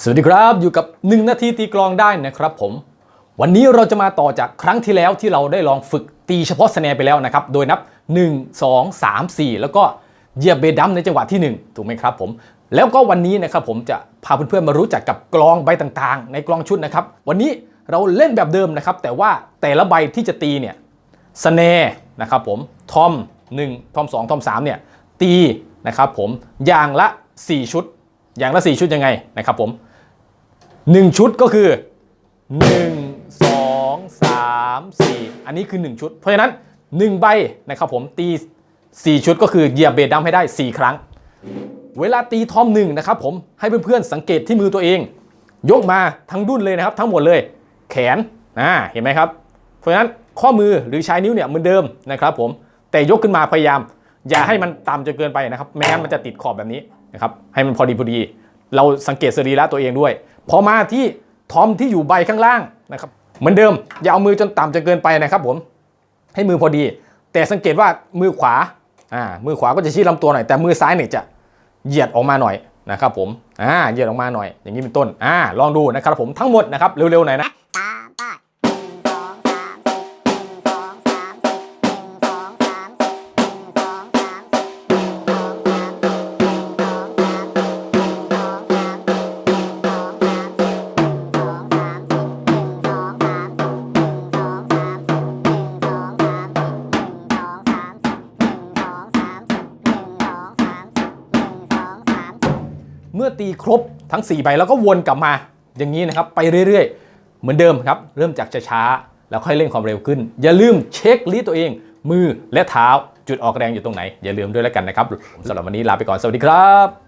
สวัสดีครับอยู่กับ 1 นาทีตีกลองได้นะครับผม วันนี้เราจะมาต่อจากครั้งที่แล้วที่เราได้ลองฝึกตีเฉพาะสแนร์ไปแล้วนะครับ โดยนับ 1 2 3 4 แล้วก็เหยียบเบดัมในจังหวะที่ 1 ถูกไหมครับผม แล้วก็วันนี้นะครับผมจะพาเพื่อนๆมารู้จักกับกลองใบต่างๆ ในกลองชุดนะครับ วันนี้เราเล่นแบบเดิมนะครับ แต่ว่าแต่ละใบที่จะตีเนี่ยสแนร์นะครับผมทอม1ทอม2ทอม3เนี่ยตีนะครับผมอย่างละ 4 ชุด อย่างละ 4 ชุดยังไงนะครับผม 1 ชุดก็คือ 1 2 3 4 อันนี้คือ 1 ชุด เพราะฉะนั้น 1 ใบนะครับผมตี 4 ชุดก็คือเหยียบเบสดัมให้ได้ 4 ครั้ง เวลาตีทอมหนึ่งนะครับผมให้เพื่อนๆสังเกตที่มือตัวเอง ยกมาทั้งดุ้นเลยนะครับ ทั้งหมดเลย แขนนะเห็นไหมครับ เพราะฉะนั้นข้อมือหรือใช้นิ้วเนี่ยเหมือนเดิมนะครับผมแต่ยกขึ้นมาพยายาม อย่าให้มันต่ำจนเกินไปนะครับ ไม่งั้นมันจะติดขอบแบบนี้ นะครับให้มันพอดีพอดี เราสังเกตสรีระตัวเองด้วย พอมาที่ทอมที่อยู่ใบข้างล่างนะครับเหมือนเดิมอย่าเอามือจนต่ำจนเกินไปนะครับผมให้มือพอดี แต่สังเกตว่ามือขวาอ่ามือขวาก็จะชี้ลำตัวหน่อยแต่มือซ้ายเนี่ยจะเหยียดออกมาหน่อยนะครับผมอ่าเหยียดออกมาหน่อยอย่างนี้เป็นต้นอ่าลองดูนะครับผมทั้งหมดนะครับเร็วๆหน่อยนะ เมื่อตีครบทั้ง 4 ใบแล้วก็วนกลับมาอย่างนี้นะครับ ไปเรื่อยๆ เหมือนเดิมครับ เริ่มจากช้าๆ แล้วค่อยเร่งความเร็วขึ้น อย่าลืมเช็คลีดตัวเอง มือและเท้าจุดออกแรงอยู่ตรงไหน อย่าลืมด้วยแล้วกันนะครับสำหรับวันนี้ลาไปก่อนสวัสดีครับ